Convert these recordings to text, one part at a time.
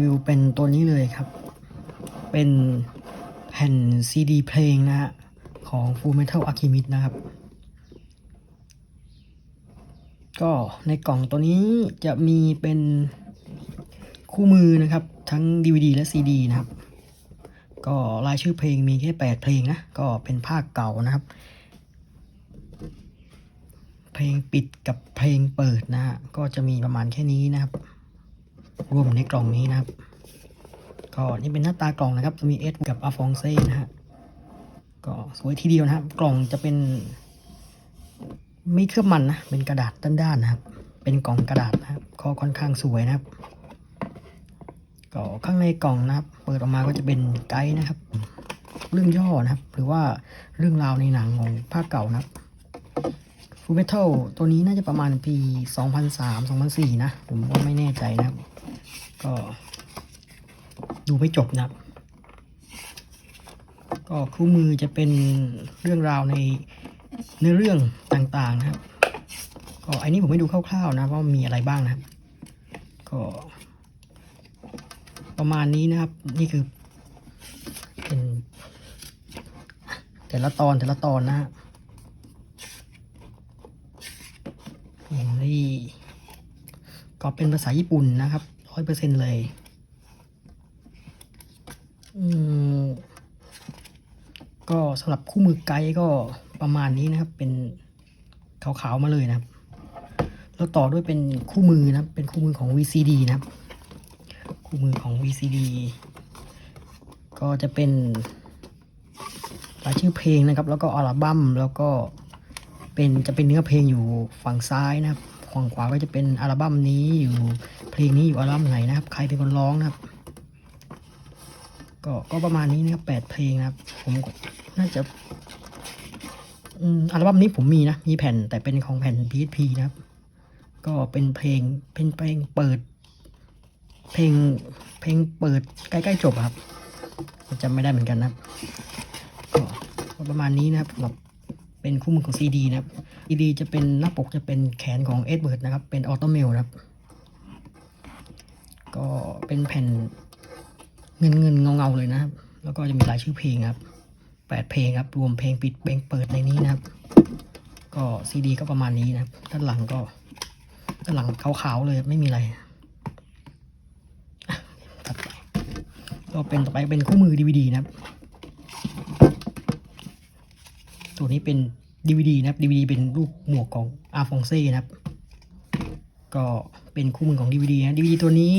วิวเป็นตัวนี้เลยครับ เป็นแผ่นซีดีเพลงนะฮะ ของ Full Metal Alchemist นะครับ ก็ในกล่องตัวนี้จะมีเป็นคู่มือนะครับ ทั้ง DVD และ CD นะครับ ก็รายชื่อเพลงมีแค่ 8 เพลงนะ ก็เป็นภาคเก่านะครับ เพลงปิดกับเพลงเปิดนะฮะ ก็จะมีประมาณแค่นี้นะครับ รวมอยู่ในกล่องนี้นะครับ ก็นี่เป็นหน้าตากล่องนะครับ จะมีเอสกับอาฟองเซ่นะฮะ ก็สวยทีเดียวนะครับ กล่องจะเป็น ไม่เคลือบมันนะ เป็นกระดาษด้านๆนะครับ เป็นกล่องกระดาษนะครับก็ค่อนข้างสวยนะครับ ก็ข้างในกล่องนะครับ เปิดออกมาก็จะเป็นไกด์นะครับ เรื่องย่อนะครับ หรือว่าเรื่องราวในหนังของภาคเก่านะครับฟูเมทัลตัวนี้น่าจะประมาณปี 2003-2004 นะ ผมก็ไม่แน่ใจนะครับ ก็ดูไม่จบนะครับ ก็คู่มือจะเป็นเรื่องราวในเนื้อเรื่องต่างๆนะครับ ก็อันนี้ผมให้ดูคร่าวๆนะว่ามีอะไรบ้างนะครับ ก็ ประมาณนี้นะครับ นี่คือเป็นแต่ละตอนแต่ละตอนนะฮะนี้ก็เป็นภาษาญี่ปุ่นนะครับ ร้อยเปอร์เซ็นเลย อืม ก็สำหรับคู่มือไกด์ก็ประมาณนี้นะครับ เป็นขาวๆมาเลยนะครับ แล้วต่อด้วยเป็นคู่มือนะเป็นคู่มือของ VCD นะครับ คู่มือของ VCD ก็จะเป็นรายชื่อเพลงนะครับ แล้วก็อัลบั้มแล้วก็เป็นจะเป็นเนื้อเพลงอยู่ฝั่งซ้ายนะครับ ฝั่งขวาก็จะเป็นอัลบั้มนี้อยู่เพลงนี้อยู่อัลบั้มไหนนะครับ ใครเป็นคนร้องนะครับ ก็ก็ประมาณนี้นะครับแปดเพลงนะครับ ผมน่าจะอัลบั้มนี้ผมมีนะ มีแผ่นแต่เป็นของแผ่น PSP นะครับ ก็เป็นเพลงเป็นเพลงเปิด เพลงเพลงเปิดใกล้ๆจบครับจำไม่ได้เหมือนกันนะครับก็ก็ประมาณนี้นะครับสำหรับ เป็นคู่มือของซีดีนะครับซีดีจะเป็นหน้าปกจะเป็นแขนของเอ็ดเวิร์ดนะครับ เป็นออโตเมลนะครับ ก็เป็นแผ่นเงินเงินเงาเงาเลยนะครับ แล้วก็จะมีรายชื่อเพลงครับแปดเพลงครับ รวมเพลงปิดเพลงเปิดในนี้นะครับ ก็ซีดีก็ประมาณนี้นะครับ ด้านหลังก็ ด้านหลังขาวๆเลยไม่มีอะไรตัดไปก็เป็นต่อไปเป็นคู่มือ DVD นะครับ ตัวนี้เป็น DVD นะครับ DVD เป็นรูปหมวกของอาฟองเซ่นะครับ ก็เป็นคู่มือของ DVD นะ DVD ตัวนี้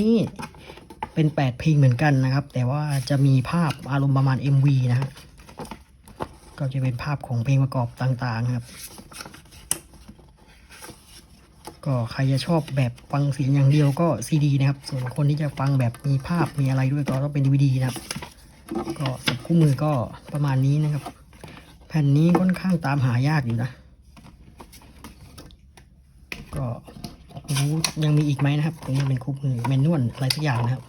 เป็น 8 เพลงเหมือนกันนะครับ แต่ว่าจะมีภาพอารมณ์ประมาณ MV นะครับก็จะเป็นภาพของเพลงประกอบต่างๆนะครับ ก็ใครจะชอบแบบฟังเสียงอย่างเดียวก็ซีดีนะครับ ส่วนคนที่จะฟังแบบมีภาพมีอะไรด้วยก็ต้องเป็นดีวดีนะครับ ก็สับคู่มือก็ประมาณนี้นะครับ แผ่นนี้ค่อนข้างตามหายากอยู่นะ ก็รู้ยังมีอีกไหมนะครับ ตรงนี้เป็นคู่มือเมนนวลอะไรสักอย่างนะครับ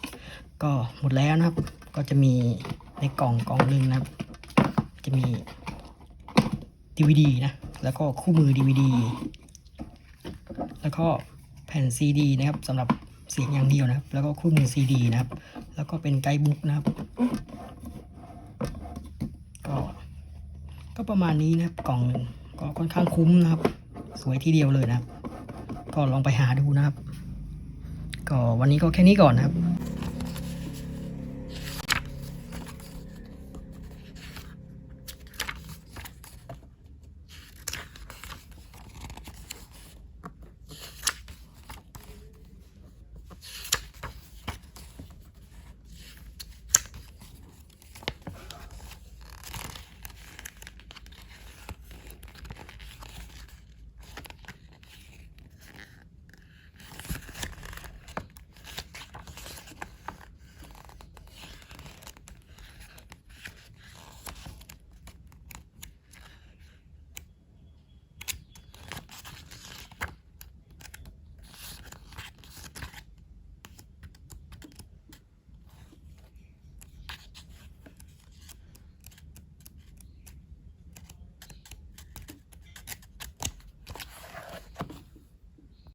ก็หมดแล้วนะครับ ก็จะมีในกล่องกล่องหนึ่งนะครับ จะมี DVD นะ แล้วก็คู่มือ DVD แล้วก็แผ่น CD นะครับสำหรับเสียงอย่างเดียวนะครับ แล้วก็คู่มือ CD นะครับ แล้วก็เป็นไกด์บุ๊กนะครับ ก็ ก็ประมาณนี้นะครับกล่องหนึ่งก็ค่อนข้างคุ้มนะครับ สวยทีเดียวเลยนะครับ ก็ลองไปหาดูนะครับ ก็วันนี้ก็แค่นี้ก่อนนะครับ